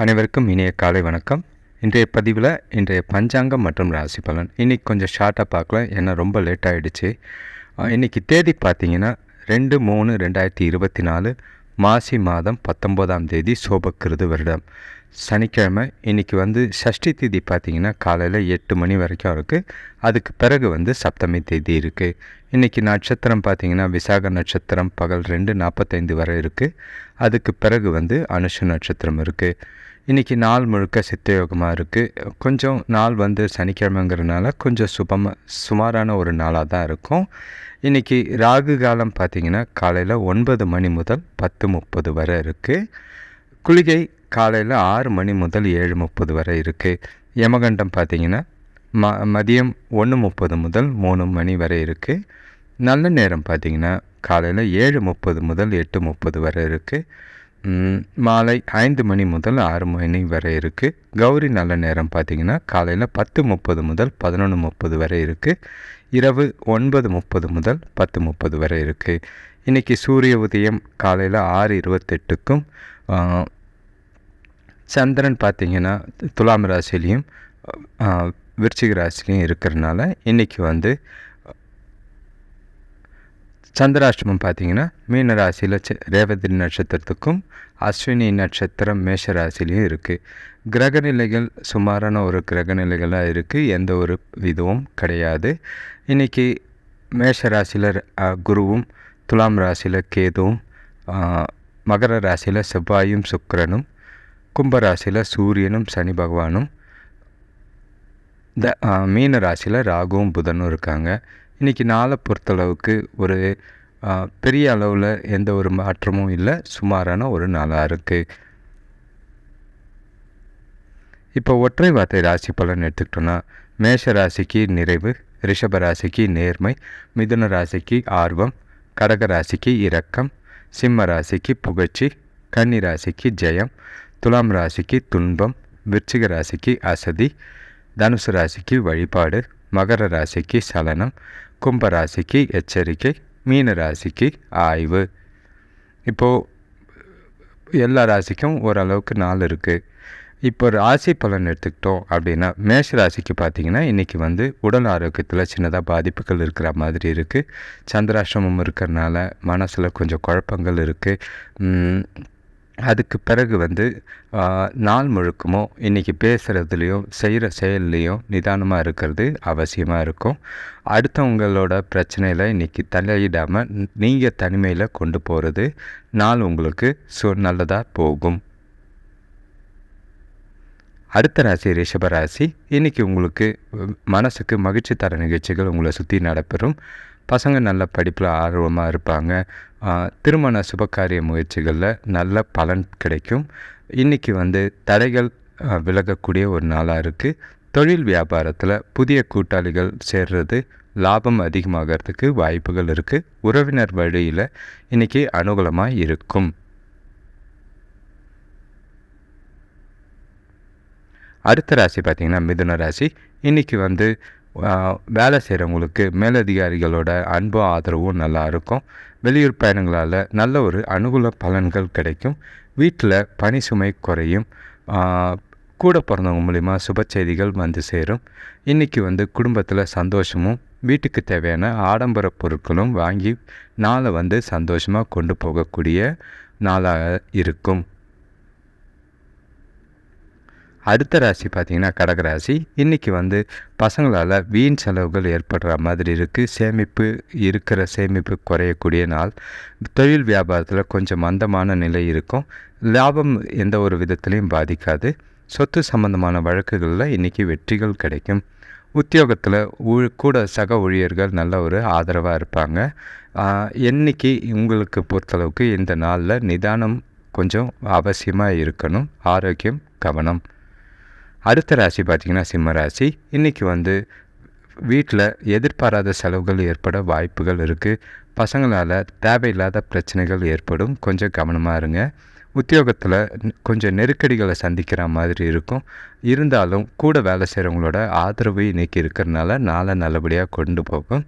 அனைவருக்கும் இனிய காலை வணக்கம். இன்றைய பதிவில் இன்றைய பஞ்சாங்கம் மற்றும் ராசி பலன். இன்றைக்கி கொஞ்சம் ஷார்ட்டாக பார்க்கலாம் ஏன்னா ரொம்ப லேட் ஆகிடுச்சு இன்றைக்கி தேதி பார்த்தீங்கன்னா ரெண்டு மூணு ரெண்டாயிரத்தி இருபத்தி நாலு மாசி மாதம் பத்தொம்போதாம் தேதி சோபக்கிருது வருடம். சனிக்கிழமை இன்றைக்கி வந்து சஷ்டி தேதி பார்த்திங்கன்னா காலையில் எட்டு மணி வரைக்கும் இருக்குது அதுக்கு பிறகு வந்து சப்தமி தேதி இருக்குது இன்றைக்கி நட்சத்திரம் பார்த்திங்கன்னா விசாக நட்சத்திரம் பகல் ரெண்டு நாற்பத்தைந்து வரை இருக்குது அதுக்கு பிறகு வந்து அனுஷ நட்சத்திரம் இருக்குது இன்றைக்கி நாள் முழுக்க சித்தயோகமாக இருக்குது கொஞ்சம் நாள் வந்து சனிக்கிழமைங்கிறனால கொஞ்சம் சுபமாக சுமாரான ஒரு நாளாக தான் இருக்கும். இன்றைக்கி ராகு காலம் பார்த்திங்கன்னா காலையில் ஒன்பது மணி முதல் பத்து முப்பது வரை இருக்குது குளிகை காலையில் ஆறு மணி முதல் ஏழு முப்பது வரை இருக்குது யமகண்டம் பார்த்திங்கன்னா ம மதியம் ஒன்று முப்பது முதல் மூணு மணி வரை இருக்குது நல்ல நேரம் பார்த்திங்கன்னா காலையில் ஏழு முப்பது முதல் எட்டு முப்பது வரை இருக்குது மாலை ஐந்து மணி முதல் ஆறு மணி வரை இருக்குது கௌரி நல்ல நேரம் பார்த்திங்கன்னா காலையில் பத்து முப்பது முதல் பதினொன்று முப்பது வரை இருக்குது இரவு ஒன்பது முப்பது முதல் பத்து முப்பது வரை இருக்குது இன்றைக்கி சூரிய உதயம் காலையில் ஆறு இருபத்தெட்டுக்கும் சந்திரன் பார்த்திங்கன்னா துலாம் ராசிலையும் விருச்சிக ராசிலையும் இருக்கிறனால இன்றைக்கி வந்து சந்திராஷ்டமம் பார்த்திங்கன்னா மீன ராசியில் ரேவதி நட்சத்திரத்துக்கும் அஸ்வினி நட்சத்திரம் மேஷ ராசிலையும் இருக்குது கிரகநிலைகள் சுமாரான ஒரு கிரகநிலைகளாக இருக்குது எந்த ஒரு இதுவும் கிடையாது. இன்றைக்கி மேஷ ராசியில் குருவும் துலாம் ராசியில் கேதுவும் மகர ராசியில் செவ்வாயும் சுக்கரனும் கும்பராசியில் சூரியனும் சனி பகவானும் த மீன ராசியில் ராகுவும் புதனும் இருக்காங்க. இன்றைக்கி நாளை பொறுத்தளவுக்கு ஒரு பெரிய அளவில் எந்த ஒரு மாற்றமும் இல்லை. சுமாரான ஒரு நாளாக இருக்குது இப்போ ஒற்றை வார்த்தை ராசி பலன் எடுத்துக்கிட்டோன்னா மேஷ ராசிக்கு நிறைவு ரிஷப ராசிக்கு நேர்மை மிதுன ராசிக்கு ஆர்வம் கடக ராசிக்கு இரக்கம் சிம்ம ராசிக்கு புகழ்ச்சி கன்னி ராசிக்கு ஜெயம் துலாம் ராசிக்கு துன்பம் விருச்சிக ராசிக்கு அசதி தனுசு ராசிக்கு வழிபாடு மகர ராசிக்கு சலனம் கும்பராசிக்கு எச்சரிக்கை மீன ராசிக்கு ஆய்வு இப்போது எல்லா ராசிக்கும் ஓரளவுக்கு நாள் இருக்குது இப்போ ராசி பலன் எடுத்துக்கிட்டோம் அப்படின்னா மேஷ ராசிக்கு பார்த்திங்கன்னா இன்றைக்கி வந்து உடல் ஆரோக்கியத்தில் சின்னதாக பாதிப்புகள் இருக்கிற மாதிரி இருக்குது சந்திராசிரமம் இருக்கிறனால மனசில் கொஞ்சம் குழப்பங்கள் இருக்குது அதுக்கு பிறகு வந்து நாள் முழுக்கமோ இன்றைக்கி பேசுகிறதுலையும் செய்கிற செயல்லையும் நிதானமாக இருக்கிறது அவசியமாக இருக்கும். அடுத்தவங்களோட பிரச்சனையில் இன்றைக்கி தலையிடாமல் நீங்கள் தனிமையில் கொண்டு போகிறது நாள் உங்களுக்கு சு நல்லதாக போகும். அடுத்த ராசி ரிஷபராசி இன்றைக்கி உங்களுக்கு மனசுக்கு மகிழ்ச்சி தர நிகழ்ச்சிகள் உங்களை சுற்றி நடைபெறும். பசங்க நல்ல படிப்பில் ஆர்வமாக இருப்பாங்க. திருமண சுபகாரிய முயற்சிகளில் நல்ல பலன் கிடைக்கும். இன்றைக்கி வந்து தடைகள் விலகக்கூடிய ஒரு நாளாக இருக்குது தொழில் வியாபாரத்தில் புதிய கூட்டாளிகள் சேர்றது லாபம் அதிகமாகிறதுக்கு வாய்ப்புகள் இருக்குது உறவினர் வழியில் இன்றைக்கி அனுகூலமாக இருக்கும். அடுத்த ராசி பார்த்திங்கன்னா மிதுன ராசி. இன்றைக்கி வந்து வேலை செய்கிறவங்களுக்கு மேலதிகாரிகளோட அன்பும் ஆதரவும் நல்லா இருக்கும் வெளியூர் பயணங்களால் நல்ல ஒரு அனுகூல பலன்கள் கிடைக்கும். வீட்டில் பனி சுமை குறையும். கூட பிறந்தவங்க மூலிமா சுப செய்திகள் வந்து சேரும். இன்றைக்கி வந்து குடும்பத்தில் சந்தோஷமும் வீட்டுக்கு தேவையான ஆடம்பர பொருட்களும் வாங்கி நாளை வந்து சந்தோஷமாக கொண்டு போகக்கூடிய நாளாக இருக்கும். அடுத்த ராசி பார்த்திங்கன்னா கடகராசி இன்றைக்கி வந்து பசங்களால் வீண் செலவுகள் ஏற்படுற மாதிரி இருக்குது சேமிப்பு இருக்கிற சேமிப்பு குறையக்கூடிய நாள். தொழில் வியாபாரத்தில் கொஞ்சம் மந்தமான நிலை இருக்கும். லாபம் எந்த ஒரு விதத்துலையும் பாதிக்காது. சொத்து சம்பந்தமான வழக்குகளில் இன்றைக்கி வெற்றிகள் கிடைக்கும். உத்தியோகத்தில் ஊழ் கூட சக ஊழியர்கள் நல்ல ஒரு ஆதரவாக இருப்பாங்க. என்றைக்கு உங்களுக்கு பொறுத்தளவுக்கு இந்த நாளில் நிதானம் கொஞ்சம் அவசியமாக இருக்கணும். ஆரோக்கியம் கவனம். அடுத்த ராசி பார்த்திங்கன்னா சிம்ம ராசி. இன்றைக்கி வந்து வீட்டில் எதிர்பாராத செலவுகள் ஏற்பட வாய்ப்புகள் இருக்குது பசங்களால் தேவையில்லாத பிரச்சனைகள் ஏற்படும். கொஞ்சம் கவனமாக இருங்க. உத்தியோகத்தில் கொஞ்சம் நெருக்கடிகளை சந்திக்கிற மாதிரி இருக்கும். இருந்தாலும் கூட வேலை செய்கிறவங்களோட ஆதரவு இன்றைக்கி இருக்கிறனால நாளை நல்லபடியாக கொண்டு போகும்.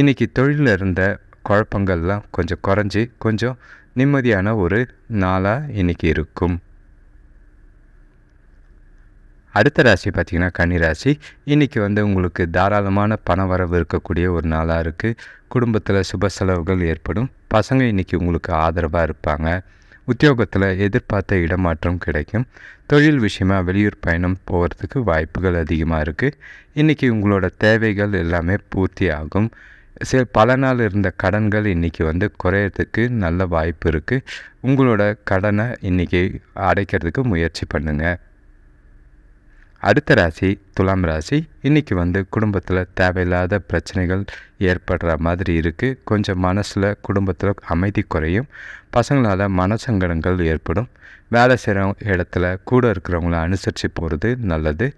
இன்றைக்கி தொழிலில் இருந்த குழப்பங்கள்லாம் கொஞ்சம் குறைஞ்சி கொஞ்சம் நிம்மதியான ஒரு நாளாக இன்றைக்கி இருக்கும். அடுத்த ராசி பார்த்திங்கன்னா கன்னிராசி இன்றைக்கி வந்து உங்களுக்கு தாராளமான பண வரவு இருக்கக்கூடிய ஒரு நாளாக இருக்குது குடும்பத்தில் சுப செலவுகள் ஏற்படும். பசங்க இன்றைக்கி உங்களுக்கு ஆதரவாக இருப்பாங்க. உத்தியோகத்தில் எதிர்பார்த்த இடமாற்றம் கிடைக்கும். தொழில் விஷயமாக வெளியூர் பயணம் போகிறதுக்கு வாய்ப்புகள் அதிகமாக இருக்குது இன்றைக்கி உங்களோட தேவைகள் எல்லாமே பூர்த்தி ஆகும். சில பல நாள் இருந்த கடன்கள் இன்றைக்கி வந்து குறையிறதுக்கு நல்ல வாய்ப்பு இருக்குது உங்களோட கடனை இன்றைக்கி அடைக்கிறதுக்கு முயற்சி பண்ணுங்கள் அடுத்த ராசி துலாம் ராசி இன்றைக்கி வந்து குடும்பத்தில் தேவையில்லாத பிரச்சனைகள் ஏற்படுற மாதிரி இருக்குது கொஞ்சம் மனசில் குடும்பத்தில் அமைதி குறையும். பசங்களால் மனசங்கடங்கள் ஏற்படும். வேலை செய்கிற இடத்துல கூட இருக்கிறவங்கள அனுசரித்து போகிறது நல்லது.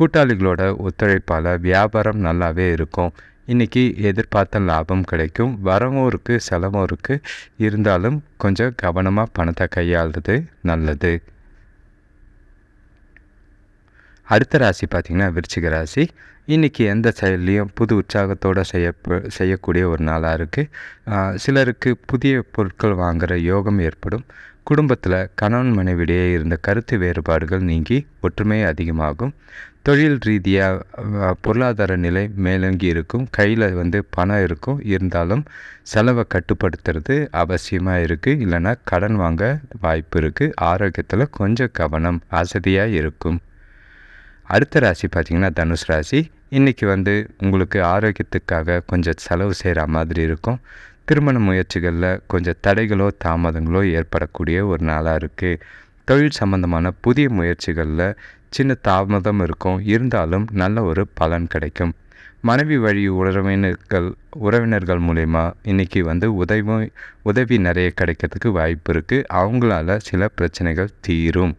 கூட்டாளிகளோட ஒத்துழைப்பால் வியாபாரம் நல்லாவே இருக்கும். இன்றைக்கி எதிர்பார்த்த லாபம் கிடைக்கும். வரவும் இருக்குது செலவும் இருக்குது இருந்தாலும் கொஞ்சம் கவனமாக பணத்தை கையாளுறது நல்லது. அடுத்த ராசி பார்த்திங்கன்னா விருச்சிக ராசி. இன்றைக்கி எந்த செயல்லையும் புது உற்சாகத்தோடு செய்ய செய்யக்கூடிய ஒரு நாளாக இருக்குது சிலருக்கு புதிய பொருட்கள் வாங்குகிற யோகம் ஏற்படும். குடும்பத்தில் கணவன் மனைவிடையே இருந்த கருத்து வேறுபாடுகள் நீங்கி ஒற்றுமை அதிகமாகும். தொழில் ரீதியாக பொருளாதார நிலை மேலங்கி இருக்கும். கையில் வந்து பணம் இருக்கும். இருந்தாலும் செலவை கட்டுப்படுத்துறது அவசியமாக இருக்குது இல்லைன்னா கடன் வாங்க வாய்ப்பு இருக்குது ஆரோக்கியத்தில் கொஞ்சம் கவனம் வசதியாக இருக்கும். அடுத்த ராசி பார்த்திங்கன்னா தனுஷ் ராசி. இன்றைக்கி வந்து உங்களுக்கு ஆரோக்கியத்துக்காக கொஞ்சம் செலவு செய்கிற மாதிரி இருக்கும். திருமண முயற்சிகளில் கொஞ்சம் தடைகளோ தாமதங்களோ ஏற்படக்கூடிய ஒரு நாளாக இருக்குது தொழில் சம்பந்தமான புதிய முயற்சிகளில் சின்ன தாமதம் இருக்கும். இருந்தாலும் நல்ல ஒரு பலன் கிடைக்கும். மனைவி வழி உறவினர்கள் உறவினர்கள் மூலயமா இன்றைக்கி வந்து உதவி உதவி நிறைய கிடைக்கிறதுக்கு வாய்ப்பு இருக்குது அவங்களால சில பிரச்சனைகள் தீரும்.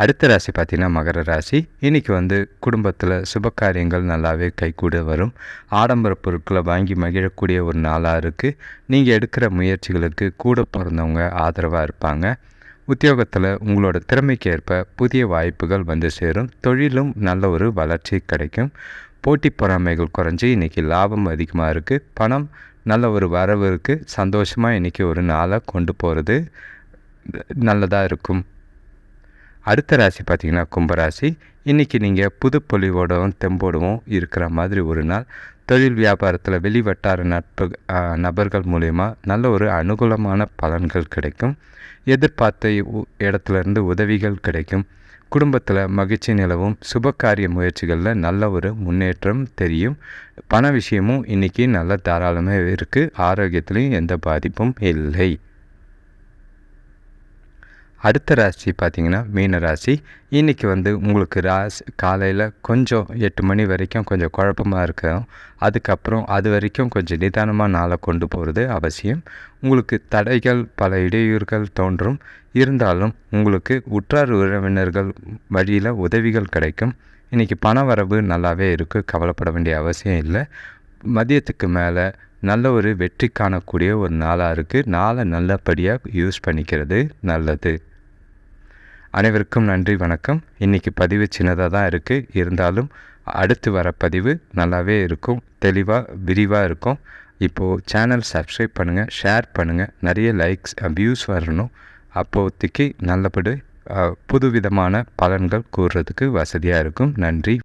அடுத்த ராசி பார்த்திங்கன்னா மகர ராசி. இன்றைக்கி வந்து குடும்பத்தில் சுப காரியங்கள் நல்லாவே கைகூட வரும். ஆடம்பர பொருட்களை வாங்கி மகிழக்கூடிய ஒரு நாளாக இருக்குது நீங்கள் எடுக்கிற முயற்சிகளுக்கு கூட பிறந்தவங்க ஆதரவாக இருப்பாங்க. உத்தியோகத்தில் உங்களோட திறமைக்கு ஏற்ப புதிய வாய்ப்புகள் வந்து சேரும். தொழிலும் நல்ல ஒரு வளர்ச்சி கிடைக்கும். போட்டி பொறாமைகள் குறைஞ்சி இன்றைக்கி லாபம் அதிகமாக இருக்குது பணம் நல்ல ஒரு வரவு இருக்குது சந்தோஷமாக இன்றைக்கி ஒரு நாளை கொண்டு போகிறது நல்லதாக இருக்கும். அடுத்த ராசி பார்த்திங்கன்னா கும்பராசி. இன்றைக்கி நீங்கள் புது பொலிவோடவும் தெம்போடவும் இருக்கிற மாதிரி ஒரு நாள். தொழில் வியாபாரத்தில் வெளிவட்டார நட்பு நபர்கள் மூலயமா நல்ல ஒரு அனுகூலமான பலன்கள் கிடைக்கும். எதிர்பார்த்த இடத்துலேருந்து உதவிகள் கிடைக்கும். குடும்பத்தில் மகிழ்ச்சி நிலவும். சுபகாரிய முயற்சிகளில் நல்ல ஒரு முன்னேற்றம் தெரியும். பண விஷயமும் இன்றைக்கி நல்ல தாராளமாக இருக்குது ஆரோக்கியத்துலேயும் எந்த பாதிப்பும் இல்லை. அடுத்த ராசி பார்த்திங்கன்னா மீன ராசி. இன்றைக்கி வந்து உங்களுக்கு ராசி காலையில் கொஞ்சம் எட்டு மணி வரைக்கும் கொஞ்சம் குழப்பமாக இருக்கும் அதுக்கப்புறம் அது வரைக்கும் கொஞ்சம் நிதானமாக நாளை கொண்டு போகிறது அவசியம். உங்களுக்கு தடைகள் பல இடையூறுகள் தோன்றும். இருந்தாலும் உங்களுக்கு உற்றார் உறவினர்கள் வழியில் உதவிகள் கிடைக்கும். இன்றைக்கி பண வரவு நல்லாவே இருக்குது கவலைப்பட வேண்டிய அவசியம் இல்லை. மதியத்துக்கு மேலே நல்ல ஒரு வெற்றி காணக்கூடிய ஒரு நாளாக இருக்குது நாளை நல்லபடியாக யூஸ் பண்ணிக்கிறது நல்லது. அனைவருக்கும் நன்றி வணக்கம். இன்றைக்கி பதிவு சின்னதாக தான் இருக்குது இருந்தாலும் அடுத்து வர பதிவு நல்லாவே இருக்கும். தெளிவாக விரிவாக இருக்கும். இப்போது சேனல் சப்ஸ்கிரைப் பண்ணுங்கள் ஷேர் பண்ணுங்கள் நிறைய லைக்ஸ் வியூஸ் வரணும். அப்போதைக்கு நல்லபடி புதுவிதமான பலன்கள் கூறுறதுக்கு வசதியாக இருக்கும். நன்றி.